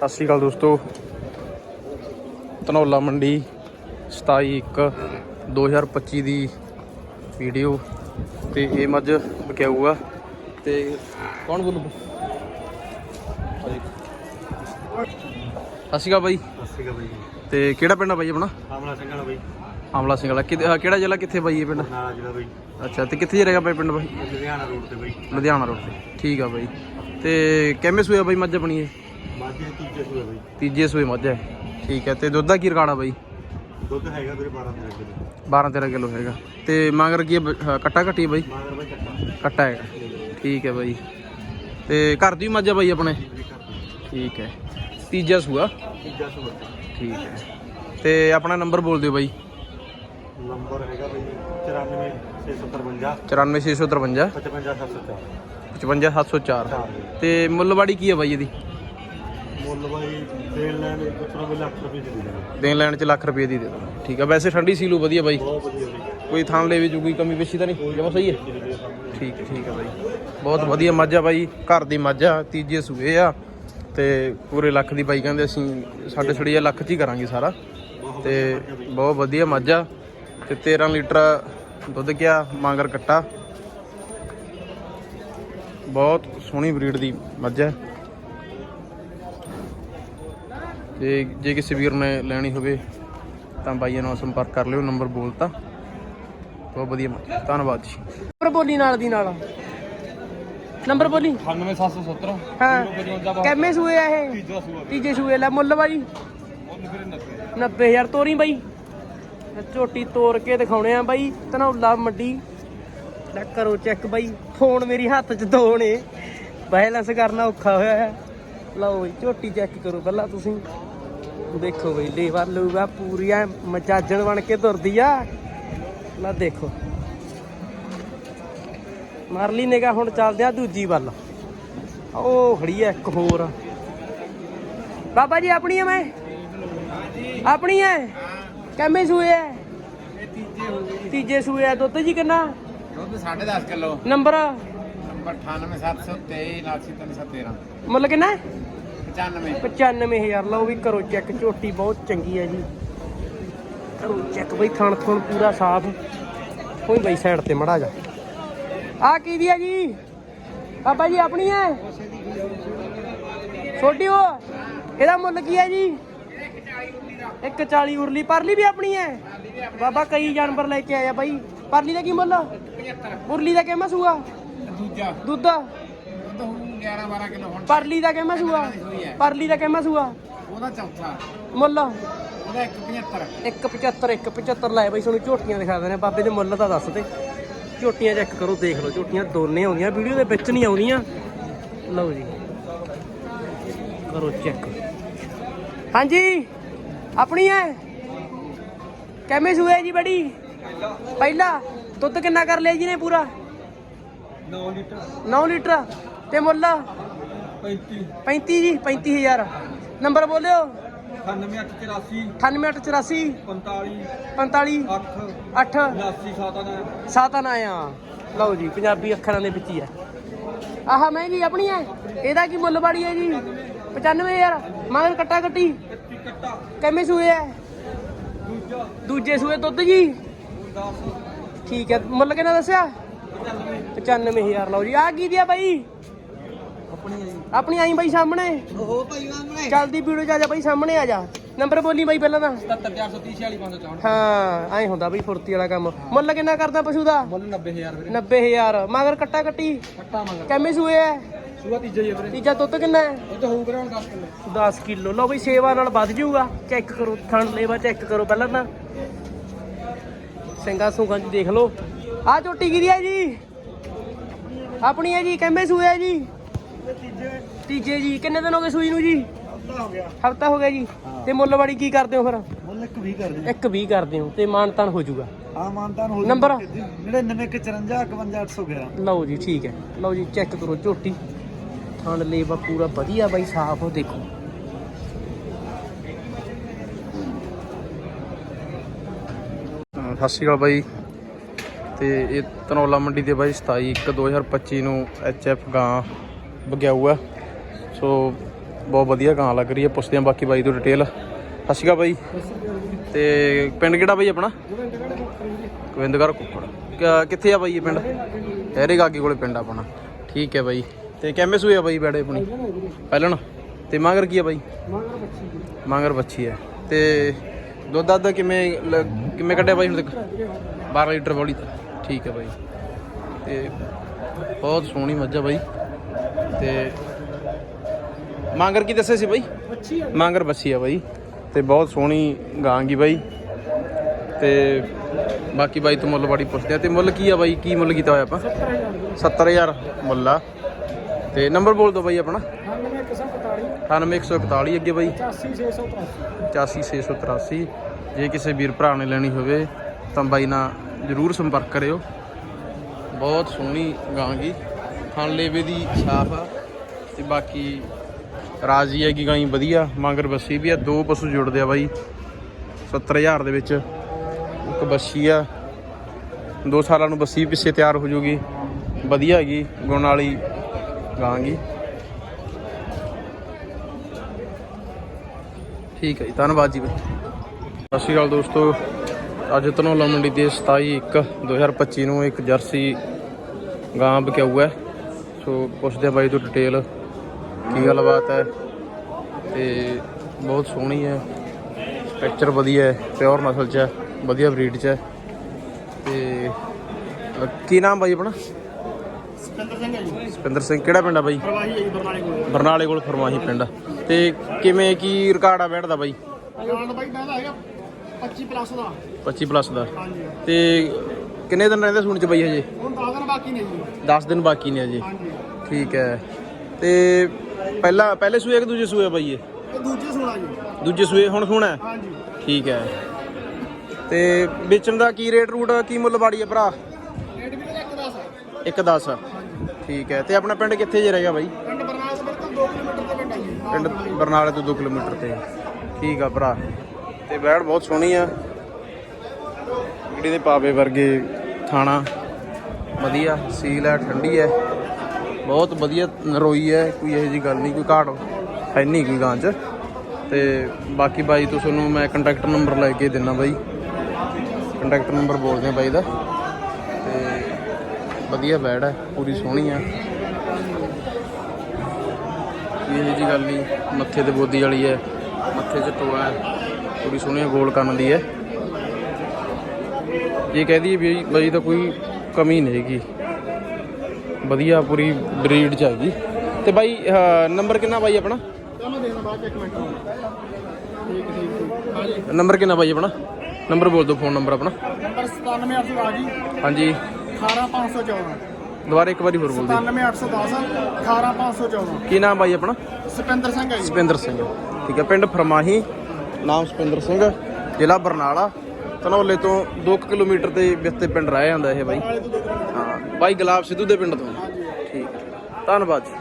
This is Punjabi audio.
ਸਤਿ ਸ਼੍ਰੀ ਅਕਾਲ ਦੋਸਤੋ। ਧਨੌਲਾ ਮੰਡੀ 27 1 2025 ਦੀ ਵੀਡੀਓ ਤੇ ਇਹ ਮੱਝ ਬਕਿਆਊ ਆ ਤੇ ਕੌਣ ਬੋਲੂ? ਸਤਿ ਸ਼੍ਰੀ ਅਕਾਲ ਬਾਈ ਸਸਿਕਾ ਬਾਈ ਤੇ ਕਿਹੜਾ ਪਿੰਡ ਆ ਬਾਈ ਆਪਣਾ? ਆਮਲਾ ਸਿੰਘ ਵਾਲਾ ਬਾਈ ਆਮਲਾ ਸਿੰਘ ਵਾਲਾ। ਕਿਹੜਾ ਜ਼ਿਲ੍ਹਾ ਕਿੱਥੇ ਬਾਈ ਇਹ ਪਿੰਡ? ਨਾਲਾ ਜ਼ਿਲ੍ਹਾ ਬਾਈ ਅੱਛਾ ਤੇ ਕਿੱਥੇ ਰਹੇਗਾ ਬਾਈ ਪਿੰਡ ਬਾਈ ਲੁਧਿਆਣਾ ਰੋਡ ਤੇ ਬਾਈ ਲੁਧਿਆਣਾ ਰੋਡ ਤੇ। ਠੀਕ ਆ ਬਾਈ ਤੇ ਕਿਵੇਂ ਸੂਆ ਬਾਈ ਮੱਝ ਆਪਣੀ ਇਹ? ਮਾਝੇ ਤੀਜੇ ਸੂਏ ਬਾਈ। ਤੀਜੇ ਸੂਏ ਮੱਝ। ਹੈ ਠੀਕ ਹੈ ਤੇ ਦੁੱਧ ਦਾ ਕੀ ਰਿਕਾਰਡ ਆ ਬਾਈ? ਦੁੱਧ ਹੈਗਾ ਵੀਰੇ 12 13 ਕਿਲੋ। 12 13 ਕਿਲੋ ਹੈਗਾ। ਤੇ ਮਗਰ ਕੀ ਹੈ ਬ- ਹਾਂ, ਕੱਟਾ ਕੱਟੀ ਬਾਈ? ਮਾਗਰ ਬਾਈ ਕੱਟਾ। ਕੱਟਾ ਹੈਗਾ। ਠੀਕ ਹੈ ਬਾਈ। ਤੇ ਘਰ ਦੀ ਮੱਝ ਆ ਬਾਈ ਆਪਣੇ? ਕਰ ਠੀਕ ਹੈ। ਤੀਜਾ ਸੂਆ? ਤੀਜਾ ਠੀਕ ਹੈ। ਤੇ ਆਪਣਾ ਨੰਬਰ ਬੋਲ ਦਿਓ ਬਾਈ। ਨੰਬਰ ਹੈਗਾ ਬਾਈ 94653 94653 55704 55704 ਤੇ ਮੁੱਲਵਾੜੀ ਕੀ ਹੈ ਬਾਈ ਇਹਦੀ? ਮੁੱਲ ਬਾਈ ਦੇਣ ਲੈਣ ਪੁੱਛਣਾ ਵੀ ਲੱਖ ਰੁਪਏ ਦੀ ਦੇ ਦੇਣਾ ਦੇਣ ਲੈਣ ਚ ਲੱਖ ਰੁਪਏ ਦੀ ਦੇ ਦੋ ਠੀਕ ਹੈ ਵੈਸੇ ਠੰਡੀ ਸੀਲੂ ਵਧੀਆ ਬਾਈ। ਬਹੁਤ ਵਧੀਆ ਬਾਈ ਕੋਈ ਥਾਂ ਲੈ ਵਿੱਚ ਕੋਈ ਕਮੀ ਪੇਸ਼ੀ ਤਾਂ ਨਹੀਂ? ਜਮਾ ਸਹੀ ਹੈ। ਠੀਕ ਹੈ ਠੀਕ ਹੈ ਬਾਈ। ਬਹੁਤ ਵਧੀਆ ਮੱਝ ਆ ਬਾਈ ਘਰ ਦੀ ਮੱਝ ਆ ਤੀਜੇ ਸੂਏ ਆ। ਤੇ ਪੂਰੇ ਲੱਖ ਦੀ ਬਾਈ ਕਹਿੰਦੇ ਅਸੀਂ ਸਾਡੇ ਛੜੀਆ ਲੱਖ ਚ ਹੀ ਕਰਾਂਗੇ ਸਾਰਾ। ਤੇ ਬਹੁਤ ਵਧੀਆ ਮੱਝ ਆ। ਤੇ 13 ਲੀਟਰ ਦੁੱਧ ਕਿਆ ਮਾਂਗਰ ਕੱਟਾ। ਬਹੁਤ ਸੋਹਣੀ ਬਰੀਡ ਦੀ ਮੱਝ ਹੈ ਤੇ ਜੇ ਕਿਸੇ ਵੀਰ ਨੇ ਲੈਣੀ ਹੋਵੇ ਤਾਂ ਬਾਈਆਂ ਨਾਲ ਸੰਪਰਕ ਕਰ ਲਿਓ ਨੰਬਰ ਬੋਲਤਾ। ਬਹੁਤ ਵਧੀਆ। ਧੰਨਵਾਦ ਜੀ। ਨੰਬਰ ਬੋਲੀ ਨਾਲ ਦੀ ਨਾਲ। ਨੰਬਰ ਬੋਲੀ। 98770 ਹਾਂ। ਕਿੰਨੇ ਸੂਏ ਆ ਇਹ? ਤੀਜੇ ਸੂਏ ਲੈ ਮੁੱਲ ਬਾਈ। 90000 ਤੋਰੀ ਬਾਈ। ਝੋਟੀ ਤੋੜ ਕੇ ਦਿਖਾਉਣੇ ਆ ਬਾਈ। ਧਨੌਲਾ ਮੰਡੀ। ਲੈ ਕਰੋ ਚੈੱਕ ਬਾਈ। ਫੋਨ ਮੇਰੀ ਹੱਥ 'ਚ ਦੋ ਨੇ ਬੈਲੈਂਸ ਕਰਨਾ ਔਖਾ ਹੋਇਆ ਹੈ। ਲਓ ਝੋਟੀ ਚੈੱਕ ਕਰੋ ਪਹਿਲਾਂ ਤੁਸੀਂ। ਦੇਖੋ ਬਈ ਲੇਵਾ ਲੂਗਾ ਪੂਰੀ ਐ ਮਜਾਜਣ ਬਣ ਕੇ ਤੁਰਦੀ ਆ। ਲੈ ਦੇਖੋ। ਮਾਰ ਲਈ ਨਿਗਾ ਹੁਣ ਚੱਲਦੇ ਆ ਦੂਜੀ ਵੱਲ। ਉਹ ਖੜੀ ਐ ਇੱਕ ਹੋਰ। ਬਾਬਾ ਜੀ ਆਪਣੀ ਐ ਮੈਂ? ਆਪਣੀ ਐ ਕਿੰਨੇ ਸੂਏ ਐ ਤੀਜੇ ਸੂਏ ਐ ਦੁੱਧ ਜੀ ਕਿੰਨਾ? ਦੁੱਧ 10.5 ਕਿਲੋ। ਨੰਬਰ? ਨੰਬਰ 98723 97313 ਮੁੱਲ ਕਿੰਨਾ? 95 95000 ਲਓ ਵੀ ਕਰੋ ਚੈੱਕ ਝੋਟੀ ਬਹੁਤ ਚੰਗੀ ਹੈ ਜੀ। ਕਰੋ ਚੈੱਕ ਬਈ ਥਣ ਥਣ ਪੂਰਾ ਸਾਫ਼। ਕੋਈ ਬਈ ਸਾਈਡ ਤੇ ਮੜਾ ਜਾ। ਆ ਕੀ ਦੀ ਹੈ ਜੀ? ਬਾਬਾ ਜੀ ਆਪਣੀ ਹੈ? ਛੋਟੀ ਉਹ। ਇਹਦਾ ਮੁੱਲ ਕੀ ਹੈ ਜੀ? 140 ਉਰਲੀ। ਪਰਲੀ ਵੀ ਆਪਣੀ ਹੈ? ਬਾਬਾ ਕਈ ਜਾਨਵਰ ਲੈ ਕੇ ਆਇਆ ਬਾਈ। ਪਰਲੀ ਦਾ ਕੀ ਮੁੱਲ? ਉਰਲੀ ਦਾ ਕਿਵੇਂ ਸੂਆ? ਦੂਜਾ। ਦੁੱਧ। 11 12 ਕਿਲੋ ਹੁਣ ਪਰਲੀ ਦਾ ਕਿਵੇਂ ਸੂਆ? ਪਰਲੀ ਦਾ ਕਿਵੇਂ ਸੂਆ? ਉਹਦਾ ਚੌਥਾ। ਮੁੱਲ? ਉਹਦਾ 175 175 175 ਲਾਏ ਬਈ ਤੁਹਾਨੂੰ ਝੋਟੀਆਂ ਦਿਖਾ ਦਿੰਦੇ ਆ ਬਾਬੇ ਦੇ ਮੁੱਲ ਤਾਂ ਦੱਸ ਦੇ ਝੋਟੀਆਂ ਚੈੱਕ ਕਰੋ ਦੇਖ ਲਓ। ਝੋਟੀਆਂ ਦੋਨੇ ਆਉਂਦੀਆਂ। ਵੀਡੀਓ ਦੇ ਵਿੱਚ ਨਹੀਂ ਆਉਂਦੀਆਂ। ਲਓ ਜੀ। ਕਰੋ ਚੈੱਕ। ਹਾਂਜੀ? ਆਪਣੀ ਹੈ? ਕਿਵੇਂ ਸੂਏ ਜੀ ਬੜੀ? ਪਹਿਲਾ। ਦੁੱਧ ਕਿੰਨਾ ਕਰ ਲਿਆ ਜੀ ਨੇ ਪੂਰਾ? 9 ਲੀਟਰ। 9 ਲੀਟਰ। ਤੇ ਮੁੱਲ? 35 35 ਜੀ 35000 ਨੰਬਰ ਬੋਲਿਓ। 9884 9884 45 45 8 8 89 7 ਸਾਤਨ ਆਇਆ। ਲਓ ਜੀ ਪੰਜਾਬੀ ਅੱਖਰਾਂ ਦੇ ਵਿੱਚ ਹੀ ਹੈ। ਆਹ ਮਹਿੰਗੀ ਆਪਣੀ ਹੈ। ਇਹਦਾ ਕੀ ਮੁੱਲ ਬਾੜੀ ਹੈ ਜੀ? 95000 ਮਗਰ ਕੱਟਾ ਕੱਟੀ। ਕਿੰਨੇ ਸੂਏ ਹੈ? ਦੂਜਾ। ਦੂਜੇ ਸੂਏ ਦੁੱਧ ਜੀ? 10 ਠੀਕ ਹੈ ਮੁੱਲ ਕਿੰਨਾ ਦੱਸਿਆ? 95000 ਲਓ ਜੀ। ਆ ਕੀ ਦਿਆ ਬਾਈ? ਆਪਣੀ ਆਈ ਬਾਈ ਸਾਹਮਣੇ। ਉਹ ਭਾਈ ਆਮਲੇ ਚੱਲਦੀ ਵੀਡੀਓ ਚ ਆ ਜਾ ਬਾਈ ਸਾਹਮਣੇ ਆ ਜਾ। ਨੰਬਰ ਬੋਲੀ ਬਾਈ ਪਹਿਲਾਂ 70430 4564 ਹਾਂ ਐ ਹੁੰਦਾ ਬਈ ਫੁਰਤੀ ਵਾਲਾ ਕੰਮ। ਮੁੱਲ ਕਿੰਨਾ ਕਰਦਾ ਪਸ਼ੂ ਦਾ? ਮੁੱਲ 90000 ਵੀਰੇ। 90000 ਮਗਰ ਕੱਟਾ ਕੱਟੀ? ਕੱਟਾ ਮੰਗ ਕਿੰਨੇ ਸੂਏ ਹੈ ਸੂਆ ਤੀਜਾ ਹੀ ਵੀਰੇ। ਤੀਜਾ ਦੁੱਧ ਕਿੰਨਾ ਹੈ ਉਹ ਤਾਂ ਹੋਊ ਵੀਰੇ ਹੁਣ 10 ਕਿਲੋ। 10 ਕਿਲੋ। ਲਓ ਬਈ ਸੇਵਾ ਨਾਲ ਵੱਧ ਜਾਊਗਾ। ਚੈੱਕ ਕਰੋ ਥਣ ਲੇਵਾ ਚੈੱਕ ਕਰੋ ਪਹਿਲਾਂ ਤਾਂ। ਸਿੰਘਾ ਸੁੰਗਾਂ ਚ ਦੇਖ ਲਓ। ਆ ਝੋਟੀ ਕਿਹਦੀ ਹੈ ਜੀ? ਆਪਣੀ ਹੈ ਜੀ ਕਿੰਨੇ ਸੂਏ ਹੈ ਜੀ? ਤੀਜੇ ਜੀ ਕਿੰਨੇ ਦਿਨ ਹੋ ਗਏ ਸੂਈ ਨੂੰ ਜੀ? ਹੋ ਗਿਆ। ਹਫਤਾ ਹੋ ਗਿਆ ਜੀ। ਤੇ ਮੁੱਲਵਾੜੀ ਕੀ ਕਰਦੇ ਹੋ ਫਿਰ? ਮੁੱਲ ਇੱਕ ਵੀ ਕਰ ਦੇ ਇੱਕ 20 ਕਰਦੇ ਹੋ ਤੇ ਮਾਨਤਾਨ ਹੋ ਜਾਊਗਾ। ਆ ਮਾਨਤਾਨ ਹੋ ਨੰਬਰ 9954 51811 ਲਓ ਜੀ ਠੀਕ ਹੈ। ਲਓ ਜੀ ਚੈੱਕ ਕਰੋ ਝੋਟੀ। ਥਣ ਲੇਵਾ ਪੂਰਾ ਵਧੀਆ ਬਾਈ ਸਾਫ਼ ਦੇਖੋ। ਅਹ ਸਤਿ ਸ਼੍ਰੀ ਅਕਾਲ ਬਾਈ। ਤੇ ਇਹ ਧਨੌਲਾ ਮੰਡੀ ਦੇ ਬਾਈ 27 1 2025 ਨੂੰ ਐਚਐਫ ਗਾਂ ਬਗਿਆਊ ਆ ਸੋ ਬਹੁਤ ਵਧੀਆ ਗਾਂ ਲੱਗ ਰਹੀ ਹੈ। ਪੁੱਛਦੇ ਹਾਂ ਬਾਕੀ ਬਾਈ ਤੋਂ ਡਿਟੇਲ ਸਤਿ ਸ਼੍ਰੀ ਅਕਾਲ ਬਾਈ। ਤੇ ਪਿੰਡ ਕਿਹੜਾ ਬਾਈ ਆਪਣਾ? ਗੋਬਿੰਦਗੜ੍ਹ ਕੁੱਕੜ। ਕ- ਕਿੱਥੇ ਆ ਬਾਈ ਇਹ ਪਿੰਡ? ਹੈਰੇ ਗਾਗੀ ਕੋਲੇ ਪਿੰਡ ਆ ਆਪਣਾ। ਠੀਕ ਹੈ ਬਾਈ। ਤੇ ਕਿਵੇਂ ਸੂਏ ਆ ਬਾਈ ਬੈੜੇ ਆਪਣੀ? ਪਹਿਲਣ। ਤੇ ਮਾਂਗਰ ਕੀ ਆ ਬਾਈ? ਮਾਂਗਰ ਬੱਚੀ ਹੈ। ਤੇ ਦੁੱਧ ਦੱਧ ਕਿਵੇਂ ਕਿਵੇਂ ਕੱਢਿਆ ਬਾਈ ਹੁਣ ਤੱਕ 12 ਲੀਟਰ ਬੋਲੀ ਠੀਕ ਹੈ ਬਾਈ। ਤੇ ਬਹੁਤ ਸੋਹਣੀ ਮੱਝ ਆ ਬਾਈ। ਤੇ ਮਾਂਗਰ ਕੀ ਦੱਸੇ ਸੀ ਬਾਈ? ਮਾਂਗਰ ਬੱਸੀ ਆ ਬਾਈ। ਤੇ ਬਹੁਤ ਸੋਹਣੀ ਗਾਂਗੀ ਬਾਈ। ਤੇ ਬਾਕੀ ਬਾਈ ਤੋਂ ਮੁੱਲ ਬਾੜੀ ਪੁੱਛਦੇ ਆ। ਤੇ ਮੁੱਲ ਕੀ ਆ ਬਾਈ? ਕੀ ਮੁੱਲ ਕੀਤਾ ਹੋਇਆ ਆਪਾਂ? 70000 ਮੁੱਲ ਆ। ਤੇ ਨੰਬਰ ਬੋਲ ਦਿਓ ਬਾਈ ਆਪਣਾ। 98141 ਅੱਗੇ ਬਾਈ। 84683 ਜੇ ਕਿਸੇ ਵੀਰ ਭਰਾ ਨੇ ਲੈਣੀ ਹੋਵੇ, ਤਾਂ ਬਾਈ ਨਾਲ ਜਰੂਰ ਸੰਪਰਕ ਕਰਿਓ। ਬਹੁਤ ਸੋਹਣੀ ਗਾਂਗੀ ਖਾਣ ਥਣ ਲੇਵੇ ਦੀ ਸਾਫ਼ ਆ ਤੇ ਬਾਕੀ ਰਾਜੀ ਹੈਗੀ ਗਾਈ ਵਧੀਆ, ਮਗਰ ਬੱਸੀ ਵੀ ਆ, ਦੋ ਪਸ਼ੂ ਜੁੜਦੇ ਆ ਬਾਈ 70000 ਦੇ ਵਿੱਚ। ਇੱਕ ਬੱਸੀ ਆ, ਦੋ ਸਾਲਾਂ ਨੂੰ ਬੱਸੀ ਪਿੱਛੇ ਤਿਆਰ ਹੋ ਜੂਗੀ, ਵਧੀਆ ਹੈਗੀ, ਗੁਣ ਵਾਲੀ ਗਾਂਗੀ। ਠੀਕ ਹੈ ਜੀ, ਧੰਨਵਾਦ ਜੀ ਬਾਈ। ਸਤਿ ਸ਼੍ਰੀ ਅਕਾਲ ਦੋਸਤੋ, ਅੱਜ ਧਨੌਲਾ ਮੰਡੀ ਦੇ 27 1 2025 ਨੂੰ ਇੱਕ ਜਰਸੀ ਗਾਂ ਵਿਕਿਆਊ ਹੈ ਸੋ ਪੁੱਛਦੇ ਆ ਬਾਈ ਤੋਂ ਡਿਟੇਲ ਕੀ ਗੱਲਬਾਤ ਹੈ। ਤੇ ਬਹੁਤ ਸੋਹਣੀ ਹੈ। ਸਟਰਕਚਰ ਵਧੀਆ ਹੈ ਪਿਓਰ ਨਸਲ ਚ ਹੈ ਵਧੀਆ ਬਰੀਡ ਚ ਹੈ। ਤੇ ਕੀ ਨਾਮ ਬਾਈ ਆਪਣਾ? ਸਪਿੰਦਰ ਸਿੰਘ ਹੈ ਜੀ। ਸਪਿੰਦਰ ਸਿੰਘ ਕਿਹੜਾ ਪਿੰਡ ਆ ਬਾਈ? ਪ੍ਰਵਾਹੀ ਹੈ ਜੀ ਬਰਨਾਲੇ ਕੋਲ। ਬਰਨਾਲੇ ਕੋਲ ਫਰਮਾਹੀ ਪਿੰਡ ਤੇ ਕਿਵੇਂ ਕੀ ਰਿਕਾਰਡ ਆ ਬੈਠਦਾ ਬਾਈ? ਜਾਨ ਬਾਈ ਤਾਂ ਹੈਗਾ 25 ਪਲੱਸ ਦਾ। 25 ਪਲੱਸ ਦਾ। ਹਾਂਜੀ। ਤੇ ਕਿੰਨੇ ਦਿਨ ਰਹਿੰਦੇ ਸੂਣ ਚ ਬਾਈ ਹਜੇ? ਹੁਣ 10 ਦਿਨ ਬਾਕੀ ਨੇ ਜੀ। 10 ਦਿਨ ਬਾਕੀ ਨੇ ਹਜੇ। ਹਾਂਜੀ। ਠੀਕ ਹੈ। ਤੇ ਪਹਿਲਾ ਪਹਿਲੇ ਸੂਏ ਕਿ ਦੂਜੇ ਸੂਏ ਬਾਈ ਇਹ? ਇਹ ਦੂਜੇ ਸੁਣਾ ਜੀ। ਦੂਜੇ ਸੂਏ ਹੁਣ ਸੂਣਾ? ਹਾਂਜੀ। ਠੀਕ ਹੈ। ਤੇ ਵੇਚਣ ਦਾ ਕੀ ਰੇਟ ਰੂਟ ਕੀ ਮੁੱਲ ਬਾੜੀ ਹੈ ਭਰਾ? ਰੇਟ ਵੀ ਇਹਦਾ ਇੱਕ ਦਸ ਹੈ ਇੱਕ 10 ਠੀਕ ਹੈ। ਤੇ ਆਪਣਾ ਪਿੰਡ ਕਿੱਥੇ ਜੇ ਰਹੇਗਾ ਬਾਈ? ਪਿੰਡ ਬਰਨਾਲੇ ਤੋਂ ਬਿਲਕੁਲ 2 ਕਿਲੋਮੀਟਰ ਦੇ ਪਿੰਡ ਹੈ ਜੀ। ਪਿੰਡ ਬਰਨਾਲੇ ਤੋਂ 2 ਕਿਲੋਮੀਟਰ ਤੇ। ਠੀਕ ਆ ਭਰਾ। ਤੇ ਬੈੜ ਬਹੁਤ ਸੋਹਣੀ ਆ। ਜਿਹੜੀ ਦੇ ਪਾਵੇ ਵਰਗੇ ਥਾਣਾ। ਵਧੀਆ ਸੀਲ ਹੈ ਠੰਡੀ ਹੈ। ਬਹੁਤ ਵਧੀਆ ਨਰੋਈ ਹੈ, ਕੋਈ ਇਹੋ ਜੀ ਗੱਲ ਨਹੀਂ, ਕੋਈ ਘਾਟ ਹੈ ਨਹੀਂ ਕੋਈ ਗਾਂ 'ਚ। ਤੇ ਬਾਕੀ ਬਾਈ ਤੋਂ ਤੁਹਾਨੂੰ ਮੈਂ ਕੰਟੈਕਟ ਨੰਬਰ ਲੈ ਕੇ ਦਿੰਨਾ ਬਾਈ। ਕੰਟੈਕਟ ਨੰਬਰ ਬੋਲਦੇ ਆ ਬਾਈ ਦਾ। ਤੇ ਵਧੀਆ ਬੈੜ ਹੈ, ਪੂਰੀ ਸੋਹਣੀ ਹੈ। ਕੋਈ ਇਹੋ ਜੀ ਗੱਲ ਨਹੀਂ, ਮੱਥੇ ਤੇ ਬੋਦੀ ਵਾਲੀ ਹੈ, ਮੱਥੇ 'ਚ ਟੋਆ ਹੈ, ਪੂਰੀ ਸੋਹਣੀ ਗੋਲ ਕਰਨ ਦੀ ਹੈ। ਇਹ ਦਈਏ ਵੀ ਬਾਈ ਤਾਂ ਕੋਈ ਕਮੀ ਨਹੀਂ ਹੈਗੀ। ਵਧੀਆ ਪੂਰੀ ਬਰੀਡ ਚ ਹੈਗੀ ਤੇ ਬਾਈ ਨੰਬਰ ਕਿੰਨਾ ਬਾਈ ਆਪਣਾ? ਨੰਬਰ ਕਿੰਨਾ ਬਾਈ ਆਪਣਾ? ਨੰਬਰ ਬੋਲ ਦਿਓ ਫੋਨ ਨੰਬਰ ਆਪਣਾ। ਨੰਬਰ 97810 ਆ ਜੀ ਹਾਂਜੀ। 18514 ਦੁਬਾਰਾ ਇੱਕ ਵਾਰੀ ਹੋਰ ਬੋਲ ਦਿਓ। 97810 18514 ਕੀ ਨਾਮ ਬਾਈ ਆਪਣਾ? ਸਪਿੰਦਰ ਸਿੰਘ ਹੈ ਜੀ। ਸੁਪਿੰਦਰ ਸਿੰਘ। ਠੀਕ ਹੈ ਪਿੰਡ ਫਰਮਾਹੀ। ਨਾਮ ਸੁਪਿੰਦਰ ਸਿੰਘ। ਜ਼ਿਲ੍ਹਾ ਬਰਨਾਲਾ। ਧਨੌਲੇ ਤੋਂ 2 ਕਿਲੋਮੀਟਰ ਤੇ ਵਿਸਤੇ ਪਿੰਡ ਰਹਿ ਜਾਂਦਾ ਇਹ ਬਾਈ। ਹਾਂ, ਬਾਈ ਗੁਲਾਬ ਸਿੱਧੂ ਦੇ ਪਿੰਡ ਤੋਂ। ਠੀਕ। ਧੰਨਵਾਦ ਜੀ।